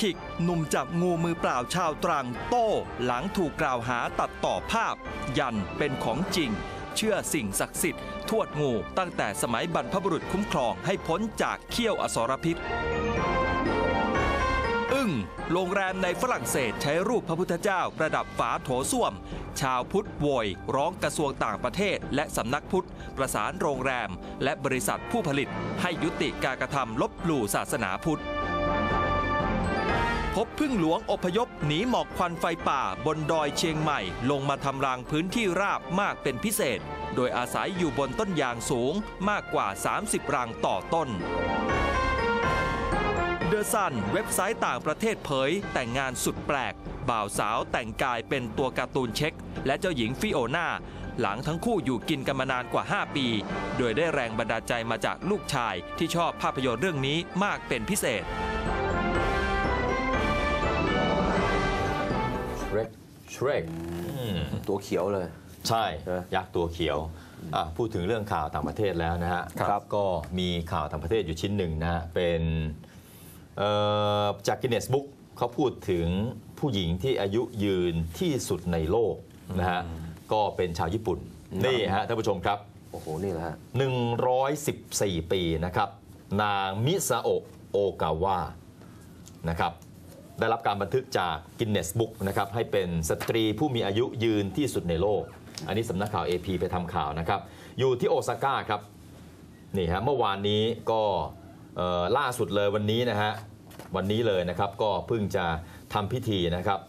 คิก หนุ่มจับงูมือเปล่าชาวตรังโต้ หลังถูกกล่าวหาตัดต่อภาพ ยันเป็นของจริง เชื่อสิ่งศักดิ์สิทธิ์ทวดงูตั้งแต่สมัยบรรพบุรุษคุ้มครองให้พ้นจากเขี้ยวอสรพิษอึ้งโรงแรมในฝรั่งเศสใช้รูปพระพุทธเจ้าประดับฝาโถส้วม ชาวพุทธโวย ร้องกระทรวงต่างประเทศ และสำนักพุทธ ประสานโรงแรม และบริษัทผู้ผลิต ให้ยุติการกระทำลบหลู่ศาสนาพุทธ พบพึ่งหลวงอพยพหนีหมอกควันไฟป่าบนดอยเชียงใหม่ ลงมาทำรางพื้นที่ราบมากเป็นพิเศษ โดยอาศัยอยู่บนต้นยางสูงมากกว่า 30 รังต่อต้นเดอะซันเว็บไซต์ต่างประเทศเผย แต่งงานสุดแปลก บ่าวสาวแต่งกายเป็นตัวการ์ตูนเช็ค และเจ้าหญิงฟิโอนาหลังทั้งคู่อยู่กินกันมานานกว่า 5 ปี โดยได้แรงบันดาลใจมาจากลูกชายที่ชอบภาพยนตร์เรื่องนี้มากเป็นพิเศษ เชร k ตัวเขียวเลย ใช่เออยักษ์ตัวเขียวอะพูดถึงเรื่องข่าวต่างประเทศแล้วนะฮะครับก็มีข่าวต่างประเทศอยู่ชิ้นหนึ่งนะฮะเป็นเอ่อจากกินเนสบุ๊กเขาพูดถึงผู้หญิงที่อายุยืนที่สุดในโลกนะฮะก็เป็นชาวญี่ปุ่น นี่ฮะท่านผู้ชมครับโอ้โหนี่แหละฮะ114ปีนะครับ นางมิซาโอะโอกาวะนะครับ ได้รับการบันทึกจากกินเนสบุ๊กนะครับให้เป็นสตรีผู้มีอายุยืนที่สุดในโลก อันนี้สำนักข่าว AP ไปทำข่าวนะครับ อยู่ที่โอซาก้าครับนี่ฮะเมื่อวานนี้ก็ล่าสุดเลยวันนี้นะฮะวันนี้เลยนะครับก็เพิ่งจะทำพิธีนะครับ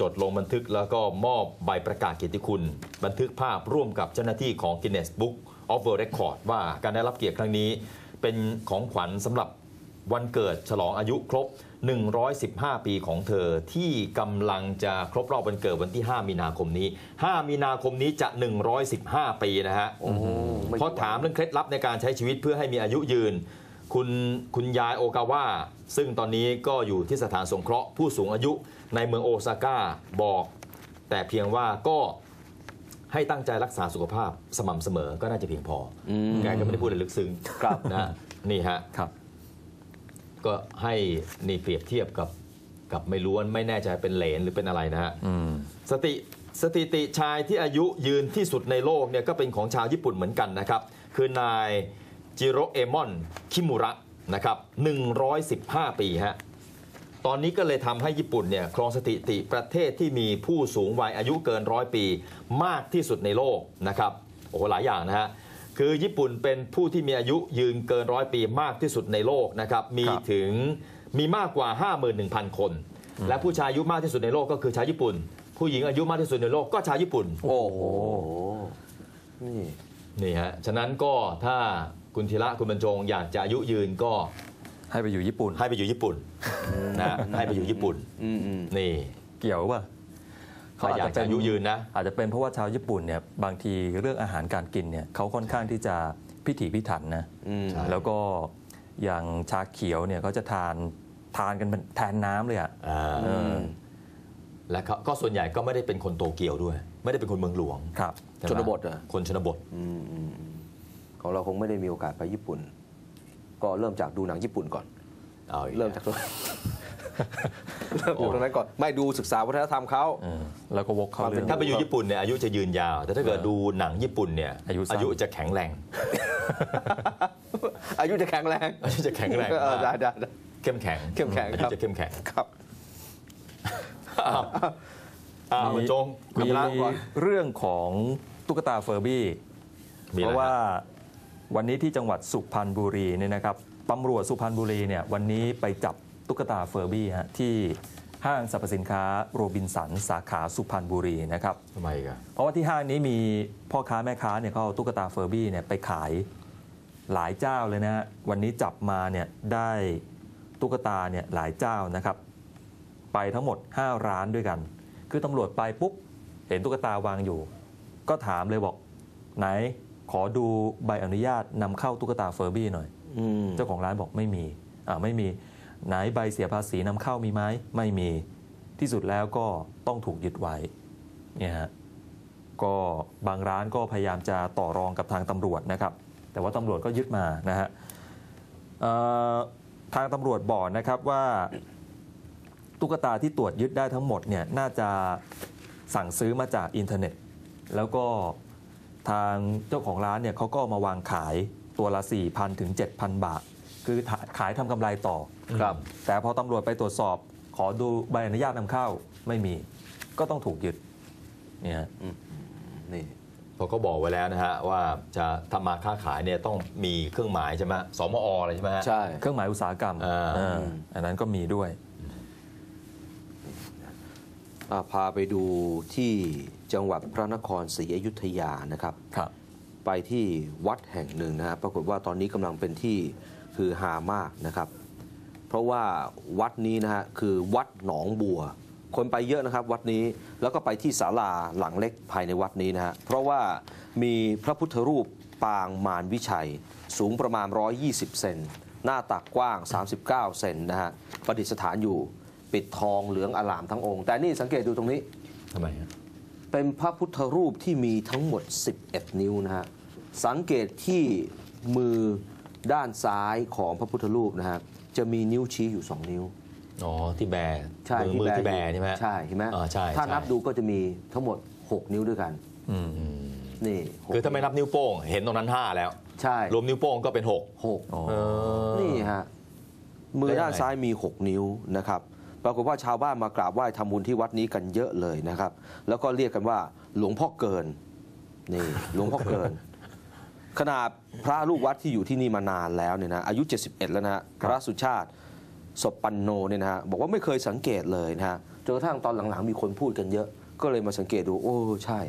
จดลงบันทึกแล้วก็มอบใบประกาศเกียรติคุณ บันทึกภาพร่วมกับเจ้าหน้าที่ของ Guinness Book of World Record ว่าการได้รับเกียรติครั้งนี้ เป็นของขวัญสำหรับวันเกิดฉลองอายุครบ 115 ปีของเธอที่กำลังจะครบรอบวันเกิดวันที่ 5 มีนาคมนี้ 5 มีนาคมนี้จะ 115 ปีนะฮะโอ้โหไม่พอถามเรื่องเคล็ดลับในการใช้ชีวิตเพื่อให้มีอายุยืน คุณคุณยายโอกาวะซึ่งตอนนี้ก็อยู่ที่สถานสงเคราะห์ผู้สูงอายุในเมืองโอซาก้าบอก แต่เพียงว่าก็ให้ตั้งใจรักษาสุขภาพสม่ำเสมอก็น่าจะเพียงพออแกก็ไม่ได้พูดอะไรลึกซึ้งครับนะนี่ฮะครับ ก็ให้นี่เปรียบเทียบกับกับไม่รู้ว่าไม่แน่ใจเป็นเหลนหรือเป็นอะไรนะฮะอืมสติสถิติชายที่อายุยืนที่สุดในโลกเนี่ยก็เป็นของชาวญี่ปุ่นเหมือนกันนะครับ คือนายจิโรเอมอน คิมุระนะครับ115 ปีฮะตอนนี้ก็เลยทำให้ญี่ปุ่นเนี่ยครองสถิติประเทศที่มีผู้สูงวัยอายุเกินร้อยปี มากที่สุดในโลกนะครับโอ้โหหลายอย่างนะฮะ คือญี่ปุ่นเป็นผู้ที่มีอายุยืนเกินร้อยปีมากที่สุดในโลกนะครับ มีครับ ถึงมีมากกว่า 51,000 คน และผู้ชายอายุมากที่สุดในโลกก็คือชาวญี่ปุ่น ผู้หญิงอายุมากที่สุดในโลกก็ชาวญี่ปุ่น โอ้โห นี่ นี่ฮะ ฉะนั้นก็ถ้าคุณธีระคุณบรรจงอยากจะอายุยืนก็ให้ไปอยู่ญี่ปุ่น ให้ไปอยู่ญี่ปุ่นนะให้ไปอยู่ญี่ปุ่น อืมอืมนี่ เกี่ยวป่ะ ถ้าอยากจะอายุยืนนะอาจจะเป็นเพราะว่าชาวญี่ปุ่นเนี่ยบางทีเรื่องอาหารการกินเนี่ยเขาค่อนข้างที่จะพิถีพิถันนะอืมใช่แล้วก็อย่างชาเขียวเนี่ยเขาจะทานทานกันเป็นแทนน้ำเลยอะอ่าเออและเขาก็ส่วนใหญ่ก็ไม่ได้เป็นคนโตเกียวด้วย ไม่ได้เป็นคนเมืองหลวงครับใช่ไหมชนบทเหรอคนชนบทอืมอืมอืมของเราคงไม่ได้มีโอกาสไปญี่ปุ่น ก็เริ่มจากดูหนังญี่ปุ่นก่อนเอาอีกเริ่มจาก ตรงเริ่มจากตรงนั้นก่อนไม่ดูศึกษาวัฒนธรรมเขาเออแล้วก็วกเข้าเรื่องถ้าไปอยู่ญี่ปุ่นเนี่ยอายุจะยืนยาว แต่ถ้าเกิดดูหนังญี่ปุ่นเนี่ยอายุสั้นอายุจะแข็งแรง อายุจะแข็งแรงอายุจะแข็งแรงเออได้มากได้ได้เข้มแข็งเข้มแข็งอาครัยุบจะเข้มแข็งครับอ้าวอ้าวบรรจงคุณมีพระก่อนเรื่องของตุ๊กตาเฟอร์บี้มีเพอะไรราะว่าฮะวันนี้ที่จังหวัดสุพรรณบุรีเนี่ยนะครับตำรวจสุพรรณบุรีเนี่ยวันนี้ไปจับ ตุ๊กตาเฟอร์บี้ฮะที่ห้างสรรพสินค้าโรบินสันสาขาสุพรรณบุรีนะครับทำไมกันเพราะว่าที่ห้างนี้มีพ่อค้าแม่ค้าเนี่ยเขาเอาตุ๊กตาเฟอร์บี้เนี่ยไปขายหลายเจ้าเลยนะฮะวันนี้จับมาเนี่ยได้ตุ๊กตาเนี่ยหลายเจ้านะครับ ไปทั้งหมด 5 ร้านด้วยกัน คือตำรวจไปปุ๊บเห็นตุ๊กตาวางอยู่ ก็ถามเลยบอก ไหนขอดูใบอนุญาตนำเข้าตุ๊กตาเฟอร์บี้หน่อยอืมเจ้าของร้านบอกไม่มีอ่าไม่มี ไหนใบเสียภาษีนำเข้ามีไหมไม่มีที่สุดแล้วก็ต้องถูกยึดไว้เนี่ยฮะก็บางร้านก็พยายามจะต่อรองกับทางตำรวจนะครับ แต่ว่าตำรวจก็ยึดมานะฮะทางตำรวจบอกนะครับว่าตุ๊กตาที่ตรวจยึดได้ทั้งหมดเนี่ยน่าจะสั่งซื้อมาจากอินเทอร์เน็ต แล้วก็ทางเจ้าของร้านเนี่ยเขาก็มาวางขายตัวละ 4,000 ถึง 7,000 บาท คือ ขายทำกำไรต่อครับ แต่พอตำรวจไปตรวจสอบ ขอดูใบอนุญาตนำเข้าไม่มี ก็ต้องถูกยึดเนี่ยนี่เพราะเขาบอกไว้แล้วนะฮะว่าจะทำมาค้าขายเนี่ยต้องมีเครื่องหมายใช่ไหมสมออะไรใช่ไหมฮะใช่เครื่องหมายอุตสาหกรรมอ่าอ่าอันนั้นก็มีด้วยอะพาไปดูที่จังหวัดพระนครศรีอยุธยานะครับครับ ไปที่วัดแห่งหนึ่งนะฮะปรากฏว่าตอนนี้กำลังเป็นที่ ฮือฮามากนะครับ เพราะว่าวัดนี้นะฮะคือวัดหนองบัว คนไปเยอะนะครับวัดนี้แล้วก็ไปที่ศาลาหลังเล็กภายในวัดนี้นะฮะเพราะว่ามีพระพุทธรูปปางมารวิชัย สูงประมาณ 120 เซนหน้าตักกว้าง 39 เซนนะฮะประดิษฐานอยู่ปิดทองเหลืองอลามทั้งองค์ แต่นี่สังเกตดูตรงนี้ทำไมฮะเป็นพระพุทธรูปที่มีทั้งหมด 11 นิ้วนะฮะสังเกตที่มือ ด้านซ้ายของพระพุทธรูปนะฮะจะมีนิ้วชี้อยู่ 2 นิ้ว อ๋อ ที่แบร์ใช่มือมือที่แบร์ใช่ไหมใช่เห็นไหมอ่าใช่ถ้าใช่นับดูก็จะมีทั้งหมด 6 นิ้วด้วยกันอืมอืมนี่หกคือถ้าไม่นับนิ้วโป้ง เห็นตรงนั้น 5 แล้ว ใช่รวมนิ้วโป้งก็เป็น6หกอ๋อเออนี่ฮะมือแล้วยังไงด้านซ้ายมี 6 นิ้วนะครับปรากฏว่าชาวบ้านมากราบไหว้ทำบุญที่วัดนี้กันเยอะเลยนะครับ แล้วก็เรียกกันว่าหลวงพ่อเกินนี่หลวงพ่อเกิน ขนาดพระลูกวัดที่อยู่ที่นี่มานานแล้วเนี่ยนะอายุ 71 แล้วนะฮะพระสุชาติศพปันโนเนี่ยนะฮะบอกว่าไม่เคยสังเกตเลยนะฮะจนกระทั่งตอนหลังๆมีคนพูดกันเยอะ ก็เลยมาสังเกตดู โอ้ใช่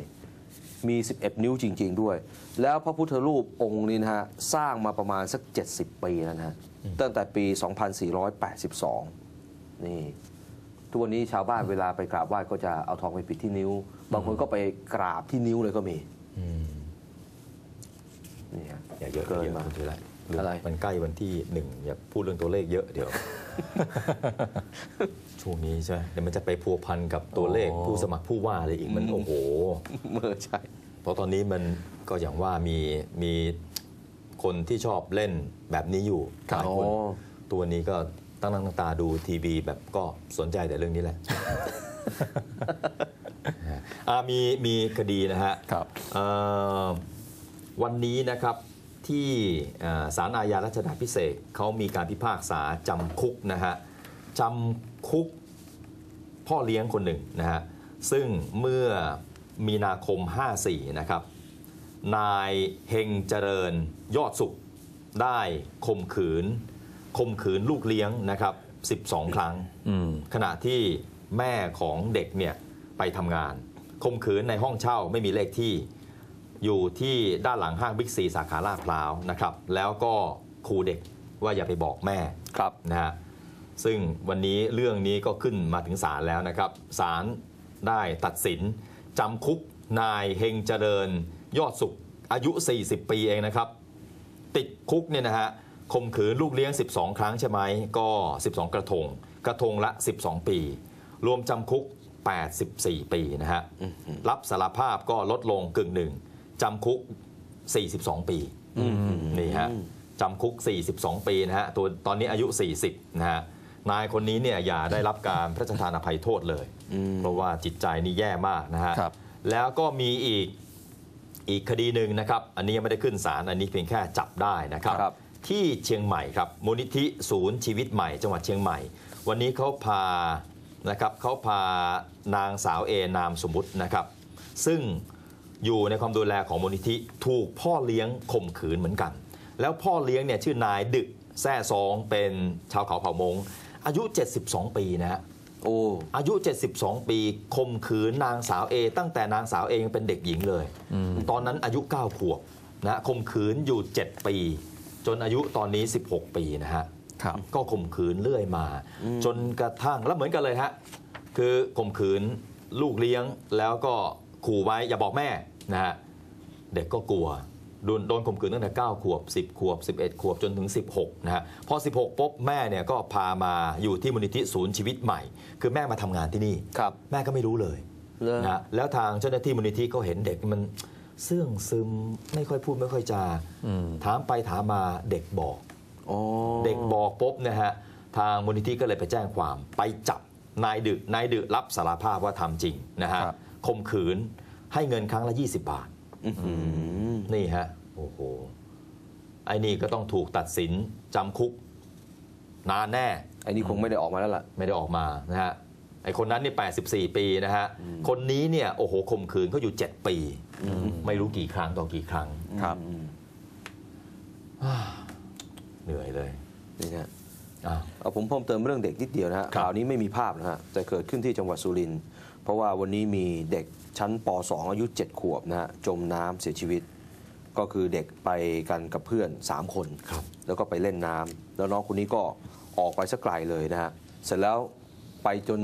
มี 11 นิ้วจริง ๆ ด้วย แล้วพระพุทธรูปองค์นี้นะฮะสร้างมาประมาณสัก 70 ปีแล้วนะฮะตั้งแต่ปี 2482 นี่ทุกวันนี้ชาวบ้านเวลาไปกราบไหว้ก็จะเอาทองไปปิดที่นิ้ว บางคนก็ไปกราบที่นิ้วเลยก็มีอืม นี่ฮะอย่าเยอะเกินเยอะมาคุณธีระอะไร มันใกล้วันที่หนึ่งอย่าพูดเรื่องตัวเลขเยอะเดี๋ยว ช่วงนี้ใช่ไหมเดี๋ยวมันจะไปพัวพันกับตัวเลขอ๋อ ผู้สมัครผู้ว่าอะไรอีกมันโอ้โห เมื่อใช่ เพราะตอนนี้มันก็อย่างว่ามีมีคนที่ชอบเล่นแบบนี้อยู่หลายคนอ๋อ ตัวนี้ก็ตั้งหน้าตั้งตาดูทีวีแบบก็สนใจแต่เรื่องนี้แหละ อ่ามีมีคดีนะฮะครับ เอ่อ วันนี้นะครับที่เอ่อศาลอาญารัชดาพิเศษกเขามีการพิพากษาจำคุกนะฮะจำคุกพ่อเลี้ยงคนหนึ่งนะฮะซึ่งเมื่อมีนาคม 54 นะครับ นายเฮงเจริญยอดสุขได้ข่มขืนข่มขืนลูกเลี้ยงนะครับ 12 ครั้งอืมขณะที่แม่ของเด็กเนี่ยไปทำงานข่มขืนในห้องเช่าไม่มีเลขที่ อยู่ที่ด้านหลังห้างบิ๊กซีสาขาลาดพร้าวนะครับแล้วก็ขู่เด็กว่าอย่าไปบอกแม่ครับนะฮะซึ่งวันนี้เรื่องนี้ก็ขึ้นมาถึงศาลแล้วนะครับศาลได้ตัดสินจำคุกนายเฮงเจริญยอดสุขอายุ 40 ปีเองนะครับ ติดคุกเนี่ยนะฮะข่มขืนลูกเลี้ยง 12 ครั้งใช่ไหมก็ 12 กระทง กระทงละ 12 ปี รวมจำคุก 84 ปีนะฮะรับสารภาพก็ลดลงกึ่งหนึ่ง จำคุก 42 ปีนี่ฮะจำคุก 42 ปีนะฮะตัวตอนนี้อายุ 40 นะฮะนายคนนี้เนี่ยอย่าได้รับการพระราชทานอภัยโทษเลย เพราะว่าจิตใจนี่แย่มากนะฮะครับแล้วก็มีอีกอีกคดีหนึ่งนะครับ อันนี้ยังไม่ได้ขึ้นศาลอันนี้เพียงแค่จับได้นะครับครับที่เชียงใหม่ครับมูลนิธิศูนย์ชีวิตใหม่ จังหวัดเชียงใหม่ วันนี้เขาพานะครับเขาพานางสาวเอนามสมมุตินะครับ ซึ่ง อยู่ในความดูแลของมูลนิธิถูกพ่อเลี้ยงข่มขืนเหมือนกัน แล้วพ่อเลี้ยงเนี่ยชื่อนายดึกแซ่ซองเป็นชาวเขาเผ่ามง อายุ 72 ปีนะฮะโอ้อายุ 72 ปีข่มขืนนางสาวเอตั้งแต่นางสาวเอยังเป็นเด็กหญิงเลย ตอนนั้นอายุ 9 ขวบนะข่มขืนอยู่ 7 ปี จนอายุตอนนี้ 16 ปีนะฮะครับก็ข่มขืนเรื่อยมา จนกระทั่งแล้วเหมือนกันเลยฮะคือข่มขืนลูกเลี้ยงแล้วก็ขู่ไว้อย่าบอกแม่ นะฮะเด็กก็กลัวโดนโดนข่มขืนตั้งแต่ 9 ขวบ 10 ขวบ 11 ขวบจนถึง 16 นะฮะพอ 16ปุ๊บแม่เนี่ยก็พามาอยู่ที่มูลนิธิศูนย์ชีวิตใหม่ คือแม่มาทำงานที่นี่ ครับ แม่ก็ไม่รู้เลยเลยนะแล้วทางเจ้าหน้าที่มูลนิธิก็เห็นเด็กมันเสื่องซึมไม่ค่อยพูดไม่ค่อยจาอืม ถามไปถามมาเด็กบอก อ๋อ เด็กบอกปุ๊บนะฮะทางมูลนิธิก็เลยไปแจ้งความ ไปจับนายดึกนายดึกรับสารภาพว่าทำจริงนะฮะครับ ข่มขืน ให้เงินครั้งละ 20 บาทอื้อหือนี่ฮะโอ้โหไอ้นี่ก็ต้องถูกตัดสินจำคุก นานแน่ไอ้นี่คงไม่ได้ออกมาแล้วล่ะ ไม่ได้ออกมานะฮะไอ้คนนั้นนี่84 ปีนะฮะ คนนี้เนี่ยโอ้โหข่มขืนเขาอยู่ 7 ปี ไม่รู้กี่ครั้งต่อกี่ครั้งครับเหนื่อยเลยนี่นะอะ เอาผมเพิ่มเติมเรื่องเด็กนิดเดียวนะฮะครับข่าวนี้ไม่มีภาพนะฮะแต่เกิดขึ้นที่จังหวัดสุรินทร์เพราะว่าวันนี้มีเด็กชั้นป .2 อายุ 7 ขวบนะฮะจมน้ำเสียชีวิต ก็คือเด็กไปกันกับเพื่อน 3 คนครับแล้วก็ไปเล่นน้ำแล้วน้องคนนี้ก็ออกไปสักไกลเลยนะฮะเสร็จแล้วไปจน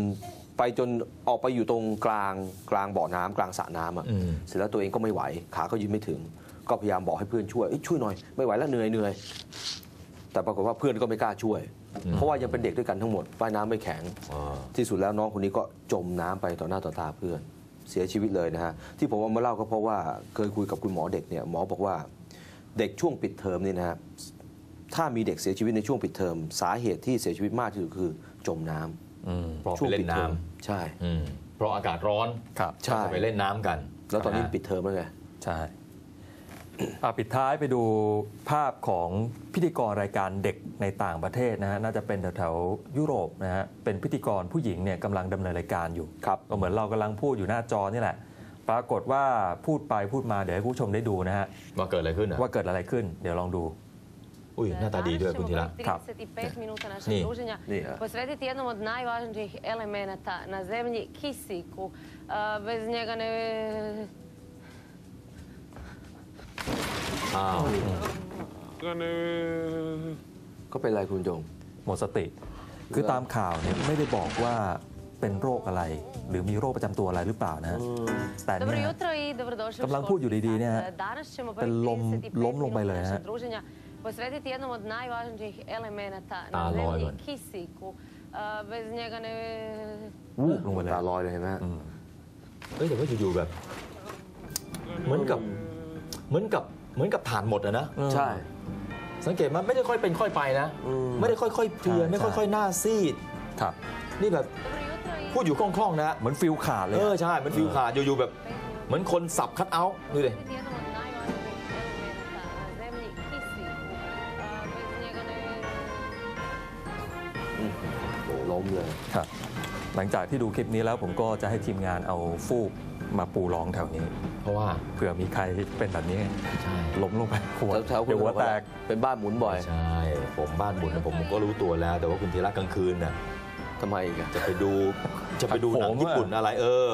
ไปจนออกไปอยู่ตรงกลางกลางบ่อน้ำกลางสระน้ำอะอืมเสร็จแล้วตัวเองก็ไม่ไหวขาก็ยืนไม่ถึง ก็พยายามบอกให้เพื่อนช่วยเอ้ยช่วยหน่อยไม่ไหวแล้วเหนื่อยเหนื่อยแต่ปรากฏว่าเพื่อนก็ไม่กล้าช่วย เพราะว่ายังเป็นเด็กด้วยกันทั้งหมดว่ายน้ำไม่แข็งอ่าที่สุดแล้วน้องคนนี้ก็จมน้ำไปต่อหน้าต่อตาเพื่อน เสียชีวิตเลยนะฮะ ที่ผมเอามาเล่าก็เพราะว่าเคยคุยกับคุณหมอเด็กเนี่ยหมอบอกว่าเด็กช่วงปิดเทอมนี่นะฮะถ้ามีเด็กเสียชีวิตในช่วงปิดเทอม สาเหตุที่เสียชีวิตมากที่สุดคือจมน้ำอืมเพราะช่วไปงเล่ปิดนเทอน้มใช่ำอืมเพราะอากาศร้อนครับ ใช่ ก็ไปเล่นน้ำกันแล้วตอนนี้ะฮะปิดเทอมแล้วไง ใช่อะ ปิดท้ายไปดูภาพของพิธีกรรายการเด็กในต่างประเทศนะฮะน่าจะเป็นแถวๆยุโรปนะฮะเป็นพิธีกรผู้หญิงเนี่ยกำลังดำเนินรายการอยู่ครับก็เหมือนเรากำลังพูดอยู่หน้าจอนี่แหละ ปรากฏว่าพูดไปพูดมาเดี๋ยวให้ผู้ชมได้ดูนะฮะว่าเกิดอะไรขึ้นอะว่าเกิดอะไรขึ้น เดี๋ยวลองดู อุ้ยหน้าตาดีด้วยคุณธีระ Kap. 35 minuta našeg Nije. druženja Nije, a? posvetiti jednom od najvažnijih elemenata na zemlji, kisiku. A, Bez njega ne... อ้าวก็เป็นไรคุณโยงหมดสติ คือตามข่าวเนี่ยไม่ได้บอกว่าเป็นโรคอะไร หรือมีโรคประจำตัวอะไรหรือเปล่านะฮะแต่ Dobro เนี่ย jutro i dobrodošli u กำลังพูดอยู่ školski ดีๆ sat. เนี่ยฮะ Danas ćemo เป็น prvih ลม35ล้มลงไปเลย minuta ฮะ našeg druženja posvetiti jednom od najvažnijih elemenata Ta na loj, zemlji, loj. kisiku. A, Bez njega ne... วูบลงไปเลย ตาลอยเลยเห็นไหมฮะ เฮ้ยแต่ว่าอยู่ๆแบบ เหมือนกับ เหมือนกับ เหมือนกับฐานหมดอะนะใช่ สังเกตมันไม่ได้ค่อยเป็นค่อยไปนะ อืมไม่ได้ค่อยๆเพลียใช่ไม่ค่อย ๆ หน้าซีด ครับ นี่แบบ Dobro jutro i พูดอยู่คล่องๆนะเหมือนฟิลขาดเลยเอออะใช่มันฟิวขาดอยู่ๆแบบเหมือนคนสับคัดเอาท์ดูดิ posvetiti jednom od najvažnijih elemenata na zemlji, kisiku. A, Bez njega ne... ล้มเลย ครับ หลังจากที่ดูคลิปนี้แล้วผมก็จะให้ทีมงานเอาฟูก มาปูรองแถวนี้ เพราะว่าเผื่อมีใครเป็นแบบนี้ใช่ล้มลงไปหัวแถวๆคุณเดี๋ยวหัวแตกเป็นบ้านหมุนบ่อยใช่ ผมบ้านบุญนะผมก็รู้ตัวแล้ว แต่ว่าคุณธีระกลางคืนน่ะทำไมอีกอะจะไปดูจะไปดูหนังผมอะญี่ปุ่นอะไรเออ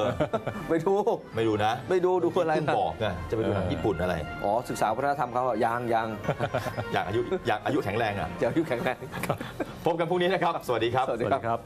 ไม่ดู ไม่ดูนะไม่ดูดูอะไร เพิ่งนะบอกไงจะไปดูหนังญี่ปุ่นอะไร อ๋อ ศึกษาวัฒนธรรมเขาอะยังยังอยากอายุอยากอายุแข็งแรงอะ เดี๋ยวอายุแข็งแรง พบกันพรุ่งนี้นะครับ สวัสดีครับ สวัสสดีวัสครัดีบครับ